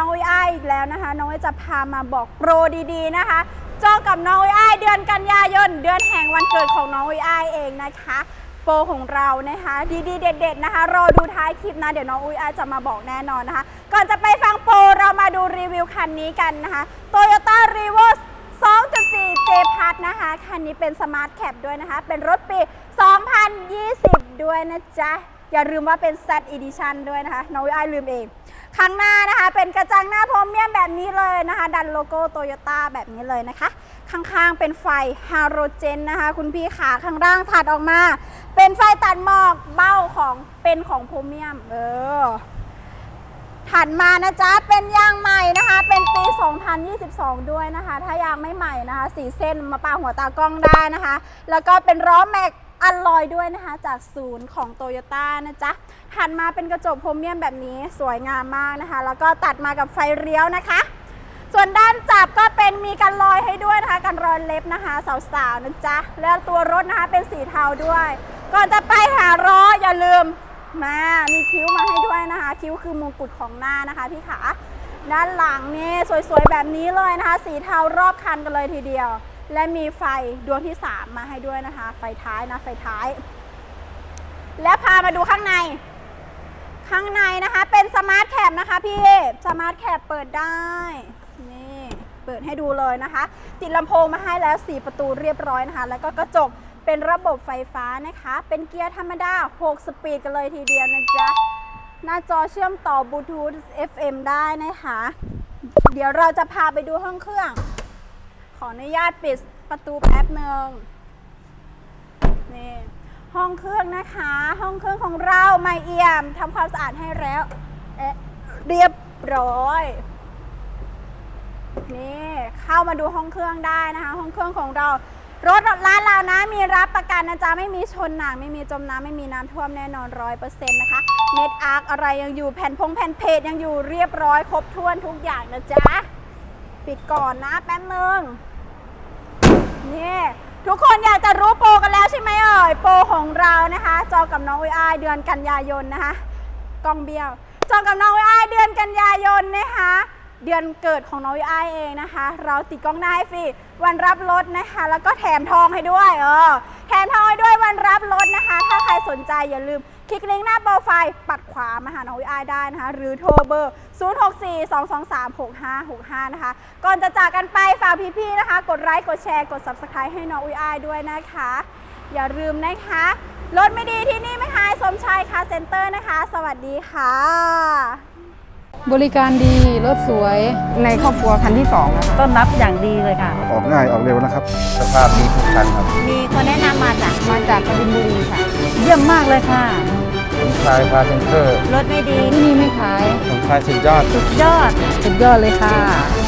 น้อยอ้ายอีกแล้วนะคะ น้อยจะพามาบอกโปรดีๆนะคะ จองกับน้องอุ้ยอ้ายเดือนกันยายน เดือนแห่งวันเกิดของน้องอุ้ยอ้ายเองนะคะ โปรของเรานะคะ ดีๆ เด็ด ๆ นะคะ รอดูท้ายคลิปนะ เดี๋ยวน้องอุ้ยอ้ายจะมาบอกแน่นอนนะคะ ก่อนจะไปฟังโปรเรามาดูรีวิวคันนี้กันนะคะ Toyota r e v o 2.4 J p a s นะคะ คันนี้เป็นสมาร์ทแคปด้วยนะคะ เป็นรถปี 2020 ด้วยนะจ๊ะ อย่าลืมว่าเป็น Z Edition ด้วยนะคะ น้องวิไอลืมเอง ข้างหน้านะคะ เป็นกระจังหน้าพรมเมียมแบบนี้เลยนะคะ ดันโลโก้โตโยต้าแบบนี้เลยนะคะ ข้างๆเป็นไฟฮาโรเจนนะคะ คุณพี่ขาข้างล่างถัดออกมา เป็นไฟตัดหมอกเบ้าของเป็นของพรเมียม เออถัดมานะจ๊ะ เป็นยางใหม่นะคะ เป็นปี 2022 ด้วยนะคะ ถ้ายางไม่ใหม่นะคะ สีเส้นมาปาหัวตากล้องได้นะคะ แล้วก็เป็นล้อแม็ก อัลลอยด้วยนะคะ จากศูนย์ของโตโยต้านะจ๊ะถัดมาเป็นกระจกโพรเมียมแบบนี้สวยงามมากนะคะ แล้วก็ตัดมากับไฟเลี้ยวนะคะ ส่วนด้านจับก็เป็นมีกันรอยให้ด้วยนะคะ กันรอยเล็บนะคะ สาวๆนะจ๊ะแล้วตัวรถนะคะเป็นสีเทาด้วย ก่อนจะไปหาล้ออย่าลืมมา มีคิ้วมาให้ด้วยนะคะ คิ้วคือมงกุฎของหน้านะคะพี่ขา ด้านหลังนี่สวยๆแบบนี้เลยนะคะ สีเทารอบคันกันเลยทีเดียว และมีไฟดวงที่ 3 มาให้ด้วยนะคะ ไฟท้ายนะไฟท้าย และพามาดูข้างใน ข้างในนะคะเป็นสมาร์ทแคปนะคะพี่สมาร์ทแคปเปิดได้นี่เปิดให้ดูเลยนะคะ ติดลำโพงมาให้แล้ว 4 ประตูเรียบร้อยนะคะ แล้วก็กระจกเป็นระบบไฟฟ้านะคะ เป็นเกียร์ธรรมดา 6 สปีดกันเลยทีเดียวนะจ๊ะหน้าจอเชื่อมต่อบลูทูธ FM ได้นะคะ เดี๋ยวเราจะพาไปดูห้องเครื่อง ขออนุญาตปิดประตูแป๊บหนึ่งนี่ห้องเครื่องนะคะ ห้องเครื่องของเราไม่เอี่ยมทำความสะอาดให้แล้วเอ๊ะเรียบร้อยนี่เข้ามาดูห้องเครื่องได้นะคะ ห้องเครื่องของเรา รถร้านเรานะมีรับประกันนะจ๊ะไม่มีชนหนักไม่มีจมน้ำไม่มีน้ำท่วมแน่นอนร้อยเปอร์เซ็นต์นะคะเม็ดอาร์คอะไรยังอยู่แผ่นพงแผ่นเพจยังอยู่เรียบร้อยครบถ้วนทุกอย่างนะจ๊ะ ปิดก่อนนะแป๊บนึงนี่ทุกคนอยากจะรู้โปรกันแล้วใช่ไหมเอ่ยโปรของเรานะคะ จองกับน้องอุ้ยอายเดือนกันยายนนะคะกองเบี้ยว จองกับน้องอุ้ยอายเดือนกันยายนนะคะ เดือนเกิดของน้องอุ้ยอายเองนะคะ เราติดกล้องหน้าให้ฟรีวันรับรถนะคะ แล้วก็แถมทองให้ด้วยเออแถมทองให้ด้วยวันรับ สนใจอย่าลืม คลิกลิงก์หน้าโปรไฟล์ปัดขวามาหาน้องวิไอายได้นะคะ หรือโทรเบอร์ 0642236565 นะคะ ก่อนจะจากกันไปฝากพี่ๆนะคะ กดไลค์กดแชร์กด Subscribe ให้น้องวิไอายด้วยนะคะ อย่าลืมนะคะรถไม่ดีที่นี่ไม่หายสมชายคาเซ็นเตอร์นะคะ สวัสดีค่ะ บริการดีรถสวยในครอบครัวคันที่สองนะคะต้อนรับอย่างดีเลยค่ะ ออกง่ายออกเร็วนะครับ สภาพดีทุกคันครับ มีคนแนะนำมาจากมาจากกบินบุรีค่ะ เยี่ยมมากเลยค่ะสมชายพาเซนเตอร์รถไม่ดีที่นี่ไม่ขายสมชายสุดยอด สุดยอด สุดยอดเลยค่ะค